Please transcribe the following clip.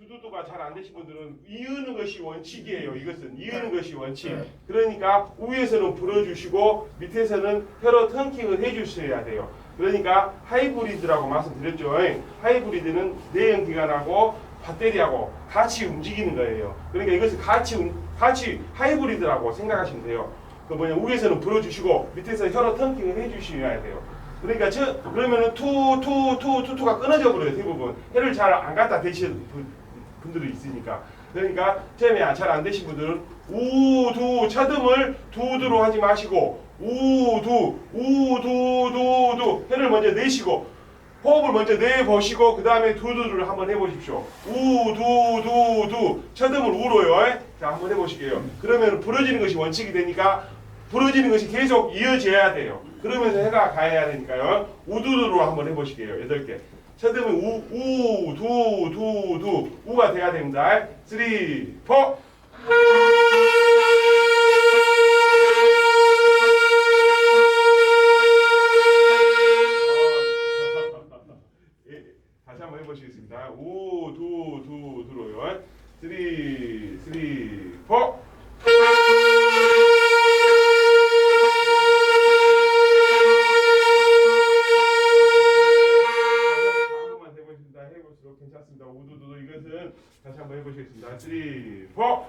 두두두가 잘 안 되신 분들은 이으는 것이 원칙이에요. 이것은 이으는 것이 원칙. 그러니까 위에서는 불어주시고 밑에서는 혀로 턴킹을 해주셔야 돼요. 그러니까 하이브리드라고 말씀드렸죠. 하이브리드는 내연 기관하고 배터리하고 같이 움직이는 거예요. 그러니까 이것을 같이 움- 같이 하이브리드라고 생각하시면 돼요. 그 뭐냐 위에서는 불어주시고 밑에서 혀로 턴킹을 해주셔야 돼요. 그러니까 저 그러면은 투 투 투 투투가 끊어져 버려요 대부분 혀를 잘 안 갖다 대시는 분- 분들이 있으니까 그러니까 잼이 잘안 되신 분들은 우두 차듬을 두두로 하지 마시고 우두 우두두두 혀를 먼저 내쉬고 호흡을 먼저 내보시고 그 다음에 두두두를 한번 해보십시오. 우두두두 첫음을 우로요. 자 한번 해보실게요. 그러면 부러지는 것이 원칙이 되니까 부러지는 것이 계속 이어져야 돼요. 그러면서 해가 가야 되니까요. 우두두로 한번 해보실게요. 여덟 개. 찾으면 우, 우, 두, 두, 두. 우가 돼야 됩니다. 쓰리, 포. 예, 다시 한번 해보시겠습니다. 우, 두, 두, 두로요. 쓰리, 쓰리, 포. 괜찮습니다. 우두두두 이것은 다시 한번 해보시겠습니다. 쓰리, 포.